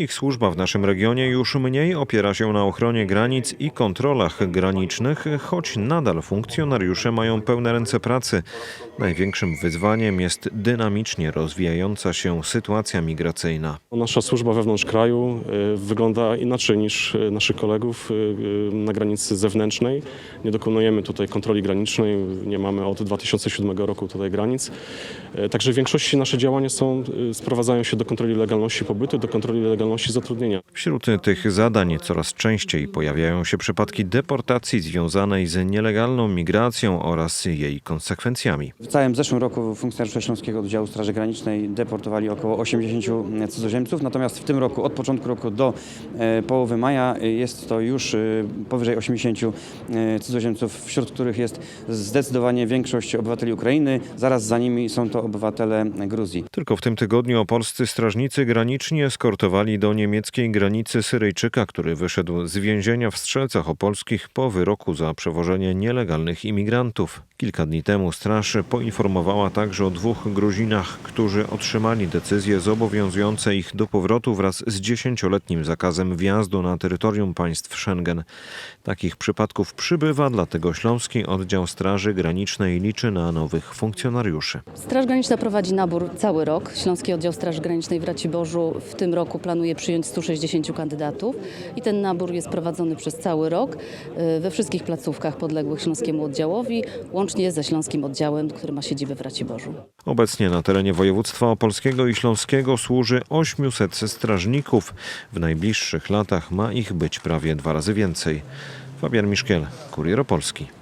Ich służba w naszym regionie już mniej opiera się na ochronie granic i kontrolach granicznych, choć nadal funkcjonariusze mają pełne ręce pracy. Największym wyzwaniem jest dynamicznie rozwijająca się sytuacja migracyjna. Nasza służba wewnątrz kraju y, wygląda inaczej niż y, naszych kolegów y, na granicy zewnętrznej. Nie dokonujemy tutaj kontroli granicznej, nie mamy od 2007 roku tutaj granic. Także w większości nasze działania są, sprowadzają się do kontroli legalności pobytu, do kontroli legalności zatrudnienia. Wśród tych zadań coraz częściej pojawiają się przypadki deportacji związanej z nielegalną migracją oraz jej konsekwencjami. W całym zeszłym roku funkcjonariusze Śląskiego Oddziału Straży Granicznej deportowali około 80 cudzoziemców, natomiast w tym roku, od początku roku do e, połowy maja e, jest to już e, powyżej 80 e, cudzoziemców, wśród których jest zdecydowanie większość obywateli Ukrainy, zaraz za nimi są to obywatele Gruzji. Tylko w tym tygodniu polscy strażnicy graniczni eskortowali do niemieckiej granicy Syryjczyka, który wyszedł z więzienia w Strzelcach Opolskich po wyroku za przewożenie nielegalnych imigrantów. Kilka dni temu straż poinformowała także o dwóch Gruzinach, którzy otrzymali decyzje zobowiązujące ich do powrotu wraz z dziesięcioletnim zakazem wjazdu na terytorium państw Schengen. Takich przypadków przybywa, dlatego Śląski Oddział Straży Granicznej liczy na nowych funkcjonariuszy. Straż Graniczna prowadzi nabór cały rok. Śląski Oddział Straży Granicznej w Raciborzu w tym roku planuje przyjąć 160 kandydatów i ten nabór jest prowadzony przez cały rok y, we wszystkich placówkach podległych Śląskiemu Oddziałowi, łącznie ze Śląskim Oddziałem, który ma siedzibę w Raciborzu. Obecnie na terenie województwa opolskiego i śląskiego służy 800 strażników. W najbliższych latach ma ich być prawie dwa razy więcej. Fabian Miszkiel, Kurier Opolski.